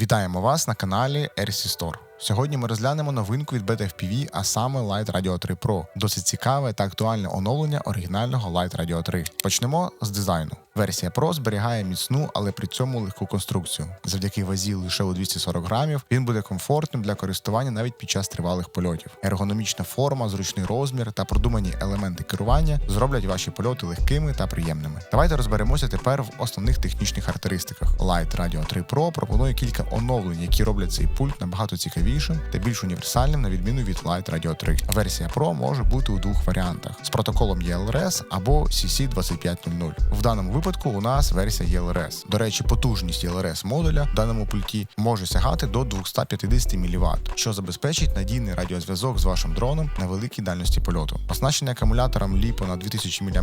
Вітаємо вас на каналі RC Store. Сьогодні ми розглянемо новинку від BTFPV, а саме Light Radio 3 Pro. Досить цікаве та актуальне оновлення оригінального Light Radio 3. Почнемо з дизайну. Версія Pro зберігає міцну, але при цьому легку конструкцію. Завдяки вазі лише у 240 грамів він буде комфортним для користування навіть під час тривалих польотів. Ергономічна форма, зручний розмір та продумані елементи керування зроблять ваші польоти легкими та приємними. Давайте розберемося тепер в основних технічних характеристиках. Light Radio 3 Pro пропонує кілька оновлень, які роблять цей пульт набагато цікавішим та більш універсальним на відміну від Light Radio 3. Версія Pro може бути у двох варіантах з протоколом ELRS або CC2500. В даному випадку у нас версія ELRS. До речі, потужність ELRS модуля в даному пульті може сягати до 250 мВт, що забезпечить надійний радіозв'язок з вашим дроном на великій дальності польоту. Оснащений акумулятором LiPo на 2000 мАч,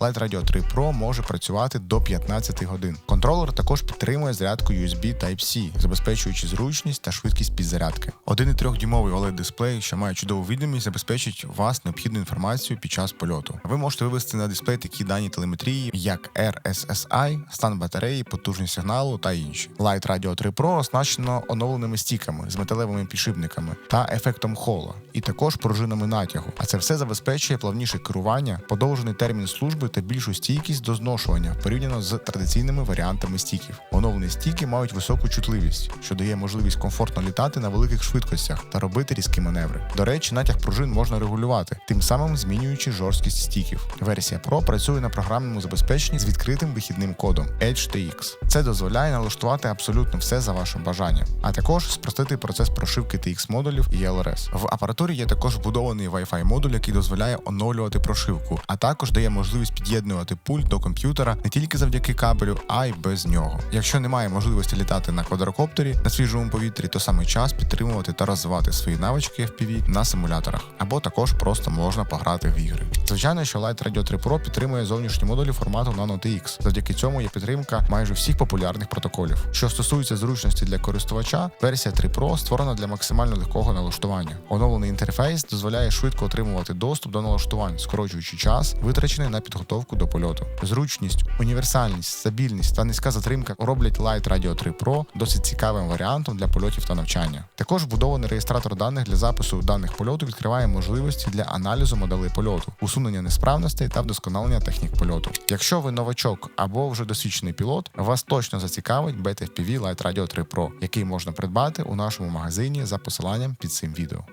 Light Radio 3 Pro може працювати до 15 годин. Контролер також підтримує зарядку USB Type-C, забезпечуючи зручність та швидкість підзарядки. 1,3-дюймовий oled дисплей, що має чудову відомість, забезпечить вас необхідну інформацію під час польоту. Ви можете вивести на дисплей такі дані телеметрії, як RSSI, стан батареї, потужність сигналу та інші. Light Radio 3 Pro оснащено оновленими стіками з металевими підшипниками та ефектом хола, і також пружинами натягу. А це все забезпечує плавніше керування, подовжений термін служби та більшу стійкість до зношування порівняно з традиційними варіантами стіків. Оновлені стіки мають високу чутливість, що дає можливість комфортно літати на великих швидкостях та робити різкі маневри. До речі, натяг пружин можна регулювати, тим самим змінюючи жорсткість стіків. Версія Pro працює на програмному забезпеченні з відкритим вихідним кодом HTX. Це дозволяє налаштувати абсолютно все за вашим бажанням, а також спростити процес прошивки TX модулів і LRS. В апаратурі є також вбудований Wi-Fi модуль, який дозволяє оновлювати прошивку, а також дає можливість під'єднувати пульт до комп'ютера не тільки завдяки кабелю, а й без нього. Якщо немає можливості літати на квадрокоптері на свіжому повітрі, то саме час підтримувати та розвивати свої навички FPV на симуляторах, або також просто можна пограти в ігри. Звичайно, що Light Radio 3 Pro підтримує зовнішні модулі формату Nano TX. Завдяки цьому є підтримка майже всіх популярних протоколів. Що стосується зручності для користувача, версія 3 Pro створена для максимально легкого налаштування. Оновлений інтерфейс дозволяє швидко отримувати доступ до налаштувань, скорочуючи час, витрачений на підготовку до польоту. Зручність, універсальність, стабільність та низька затримка роблять Light Radio 3 Pro досить цікавим варіантом для польотів та навчання. Також вбудований реєстратор даних для запису даних польоту відкриває можливості для аналізу моделей польоту, усунення несправностей та вдосконалення технік польоту. Якщо ви новачок або вже досвідчений пілот, вас точно зацікавить BTFPV Light Radio 3 Pro, який можна придбати у нашому магазині за посиланням під цим відео.